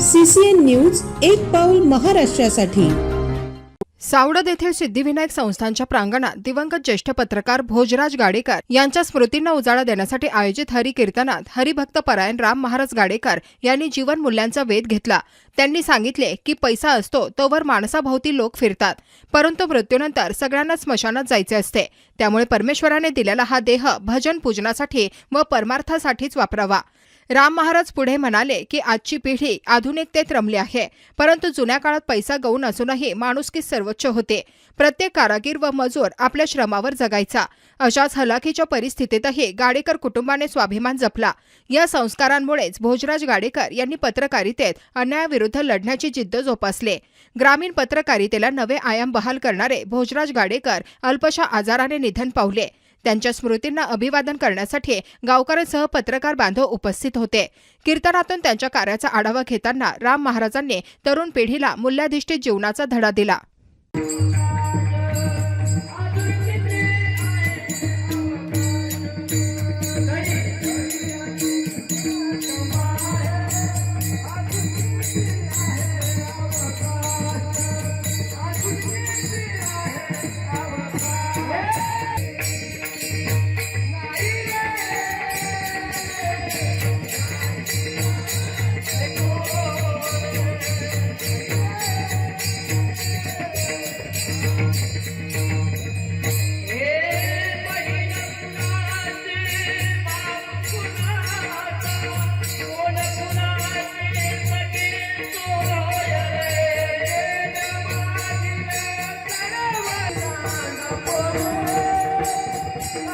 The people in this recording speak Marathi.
सीसीएन न्यूज एक पाऊल महाराष्ट्रासाठी. सावडद येथील सिद्धिविनायक संस्थांच्या प्रांगणात दिवंगत ज्येष्ठ पत्रकार भोजराज गाडेकर यांच्या स्मृतींना उजाळा देण्यासाठी आयोजित हरिकीर्तनात हरिभक्त परायण राम महाराज गाडेकर यांनी जीवन मूल्यांचा वेध घेतला. त्यांनी सांगितले की पैसा असतो तोवर माणसाभोवती लोक फिरतात. परंतु मृत्यूनंतर सगळ्यांना स्मशानात जायचे असते. त्यामुळे परमेश्वराने दिलेला हा देह भजन पूजनासाठी व परमार्थासाठीच वापरावा. राम महाराज पुढे म्हणाले की आजची पिढी आधुनिकतेत रमली आहे. परंतु जुन्या काळात पैसा गौण असूनही माणुसकी सर्वोच्च होते. प्रत्येक कारागीर व मजूर आपल्या श्रमावर जगायचा. अशाच हलाखीच्या परिस्थितीतही गाडेकर कुटुंबाने स्वाभिमान जपला. या संस्कारांमुळेच भोजराज गाडेकर यांनी पत्रकारितेत अन्यायाविरुद्ध लढण्याची जिद्द जोपासले. ग्रामीण पत्रकारितेला नवे आयाम बहाल करणारे भोजराज गाडेकर अल्पशा आजाराने निधन पावले. त्यांच्या स्मृतींना अभिवादन करण्यासाठी गावकऱ्यांसह पत्रकार बांधव उपस्थित होते. कीर्तनातून त्यांच्या कार्याचा आढावा घेताना राम महाराजांनी तरुण पिढीला मूल्याधिष्ठित जीवनाचा धडा दिला.